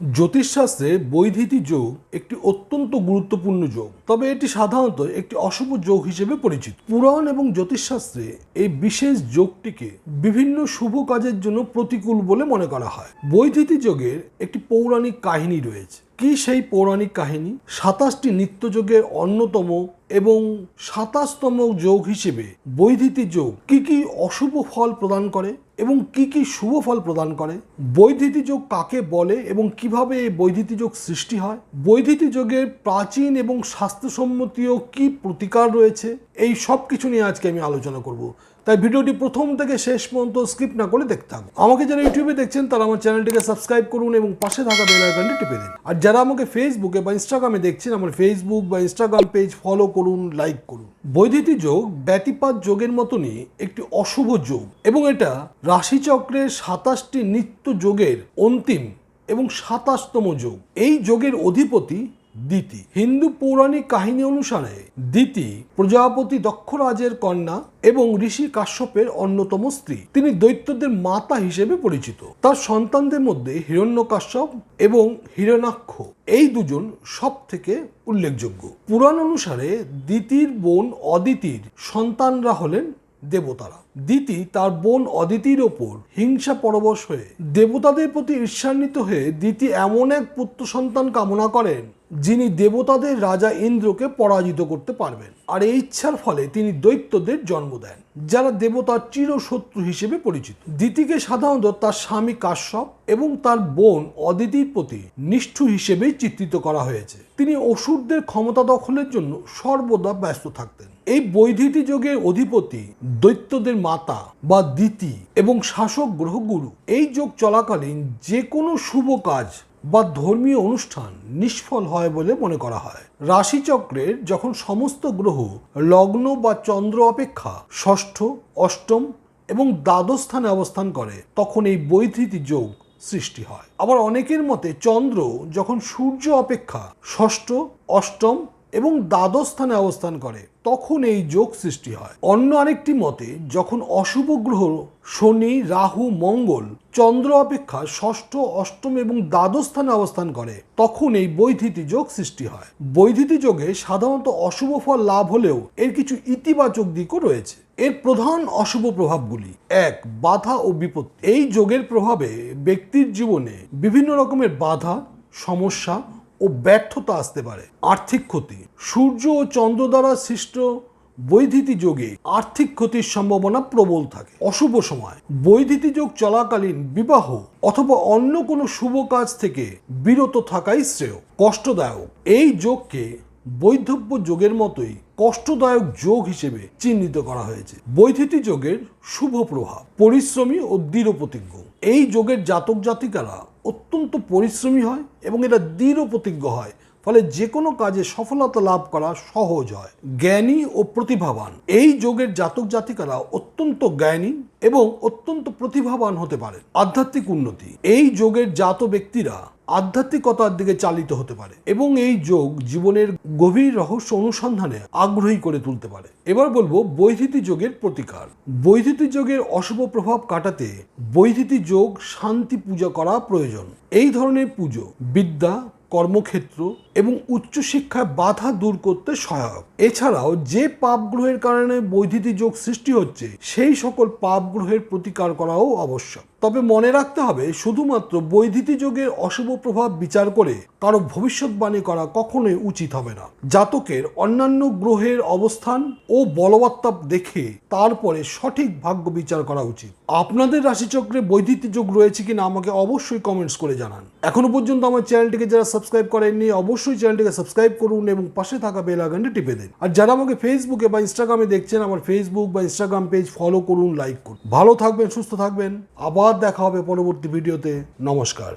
জ্যোতিষশাস্ত্রে বৈধিতি যোগ একটি অত্যন্ত গুরুত্বপূর্ণ যোগ। তবে এটি সাধারণত একটি অশুভ যোগ হিসেবে পরিচিত। পুরাণ এবং জ্যোতিষশাস্ত্রে এই বিশেষ যোগটিকে বিভিন্ন শুভ কাজের জন্য প্রতিকূল বলে মনে করা হয়। বৈধিতি যোগের একটি পৌরাণিক কাহিনী রয়েছে। কি সেই পৌরাণিক কাহিনী? সাতাশটি নিত্যযোগের অন্যতম এবং সাতাশতম যোগ হিসেবে বৈধিতি যোগ কি কি অশুভ ফল প্রদান করে? এবং কি কি শুভ ফল প্রদান করে? বৈধিতি যোগ কাকে বলে এবং কীভাবে এই বৈধিতি যোগ সৃষ্টি হয়? বৈধিতি যোগের প্রাচীন এবং স্বাস্থ্যসম্মতীয় কি প্রতিকার রয়েছে? এই সব কিছু নিয়ে আজকে আমি আলোচনা করব। তাই ভিডিওটি প্রথম থেকে শেষ পর্যন্ত স্কিপ না করে দেখতে থাকুন। আমাকে যারা ইউটিউবে দেখছেন, তারা আমার চ্যানেলটিকে সাবস্ক্রাইব করুন এবং পাশে থাকা বেল আইকনটি টিপে দিন। আর যারা আমাকে ফেসবুকে বা ইনস্টাগ্রামে দেখছেন, আমার ফেসবুক বা ইনস্টাগ্রাম পেজ ফলো করুন লাইক করুন। বৈদ্যুতি যোগ ব্যতিপাত যোগের মতনই একটি অশুভ যোগ এবং এটা রাশিচক্রের সাতাশটি নিত্য যোগের অন্তিম এবং সাতাশতম যোগ। এই যোগের অধিপতি দিতি হিন্দু পৌরাণিক কাহিনী অনুসারে দিতি প্রজাপতি দক্ষরাজের কন্যা এবং ঋষি কাশ্যপের অন্যতম স্ত্রী। তিনি দৈত্যদের মাতা হিসেবে পরিচিত। তার সন্তানদের মধ্যে হিরণ্যকাশ্যপ এবং হিরণাক্ষ এই দুজন সব থেকে উল্লেখযোগ্য। পুরাণ অনুসারে দিতির বোন অদিতির সন্তানরা হলেন দেবতারা। দিতি তার বোন অদিতির ওপর হিংসা পরবশ হয়ে দেবতাদের প্রতি ঈর্ষান্বিত হয়ে দিতি এমন এক পুত্র সন্তান কামনা করেন যিনি দেবতাদের রাজা ইন্দ্রকে পরাজিত করতে পারবেন। আর এই ইচ্ছার ফলে তিনি দৈত্যদের জন্ম দেন, যারা দেবতার চিরশত্রু হিসেবে পরিচিত। দিতিকে সাধারণত তার স্বামী কাশ্যপ এবং তার বোন অদিতির প্রতি নিষ্ঠুর হিসেবেই চিত্রিত করা হয়েছে। তিনি অসুরদের ক্ষমতা দখলের জন্য সর্বদা ব্যস্ত থাকতেন। এই বৈধিতি যোগের অধিপতি, দৈত্যদের মাতা বা দিতি এবং শাসক গ্রহ গুরু এই যোগ চলাকালীন যে কোনো শুভ কাজ বা ধর্মীয় অনুষ্ঠান নিষ্ফল হয় বলে মনে করা হয়। রাশিচক্রের যখন সমস্ত গ্রহ লগ্ন বা চন্দ্র অপেক্ষা ষষ্ঠ, অষ্টম এবং দ্বাদশ স্থানে অবস্থান করে, তখন এই বৈধৃতি যোগ সৃষ্টি হয়। আবার অনেকের মতে চন্দ্র যখন সূর্য অপেক্ষা ষষ্ঠ, অষ্টম এবং দ্বাদশ স্থানে অবস্থান করে, তখন এই যোগ সৃষ্টি হয়। অন্য আরেকটি মতে, যখন অশুভ গ্রহ শনি, রাহু, মঙ্গল, চন্দ্র অপেক্ষা ষষ্ঠ, অষ্টম এবং দ্বাদশ স্থানে অবস্থান করে, তখন এই বৈধিতি যোগ সৃষ্টি হয়। বৈধিতি যোগে সাধারণত অশুভ ফল লাভ হলেও এর কিছু ইতিবাচক দিকও রয়েছে। এর প্রধান অশুভ প্রভাবগুলি, এক, বাধা ও বিপত্তি। এই যোগের প্রভাবে ব্যক্তির জীবনে বিভিন্ন রকমের বাধা, সমস্যা ও ব্যর্থতা আসতে পারে। আর্থিক ক্ষতি। সূর্য ও চন্দ্র দ্বারা সৃষ্ট বৈধিতি যোগে আর্থিক ক্ষতির সম্ভাবনা প্রবল থাকে। অশুভ সময়। বৈধিতি যোগ চলাকালীন বিবাহ অথবা অন্য কোনো শুভ কাজ থেকে বিরত থাকাই শ্রেয়। কষ্টদায়ক। এই যোগকে বৈধব্য যোগের মতোই কষ্টদায়ক যোগ হিসেবে চিহ্নিত করা হয়েছে। বৈধিতি যোগের শুভ প্রভাব, পরিশ্রমী ও দৃঢ় প্রতিজ্ঞ এই যোগের জাতক জাতিকারা অত্যন্ত পরিশ্রমী হয় এবং এটা দৃঢ় প্রতিজ্ঞ হয়। ফলে যে কোনো কাজে সফলতা লাভ করা সহজ হয়। জ্ঞানী ও প্রতিভাবান। এই যোগের জাতক জাতিকারা অত্যন্ত জ্ঞানী এবং অত্যন্ত প্রতিভাবান হতে পারে। আধ্যাত্মিক উন্নতি। এই যোগের জাত ব্যক্তিরা আধ্যাত্মিকতার দিকে চালিত হতে পারে এবং এই যোগ জীবনের গভীর রহস্য অনুসন্ধানে আগ্রহী করে তুলতে পারে। এবার বলব বৈধিতি যোগের প্রতিকার। বৈধিতি যোগের অশুভ প্রভাব কাটাতে বৈধিতি যোগ শান্তি পূজা করা প্রয়োজন। এই ধরনের পুজো, বিদ্যা, কর্মক্ষেত্র এবং উচ্চশিক্ষায় বাধা দূর করতে সহায়ক। এছাড়াও যে পাপ গ্রহের কারণে বৈদ্যুতি যোগ সৃষ্টি হচ্ছে, সেই সকল পাপ গ্রহের প্রতিকার করাও আবশ্যক। তবে মনে রাখতে হবে, শুধুমাত্র বৈদ্যুতি যোগের অশুভ প্রভাব বিচার করে কারও ভবিষ্যৎবাণী করা কখনোই উচিত হবে না। জাতকের অন্যান্য গ্রহের অবস্থান ও বলবত্তাপ দেখে তারপরে সঠিক ভাগ্য বিচার করা উচিত। আপনাদের রাশিচক্রে বৈদ্যুতিক যোগ রয়েছে কিনা আমাকে অবশ্যই কমেন্টস করে জানান। এখনও পর্যন্ত আমার চ্যানেলটিকে যারা সাবস্ক্রাইব করেননি অবশ্যই চ্যানেলটিকে সাবস্ক্রাইব করুন এবং পাশে থাকা বেল আইকনটি টিপে দিন। আর যারা আমাকে ফেসবুকে বা ইনস্টাগ্রামে দেখছেন, আমার ফেসবুক বা ইনস্টাগ্রাম পেজ ফলো করুন লাইক করুন। ভালো থাকবেন, সুস্থ থাকবেন। আবার দেখা হবে পরবর্তী ভিডিওতে নমস্কার।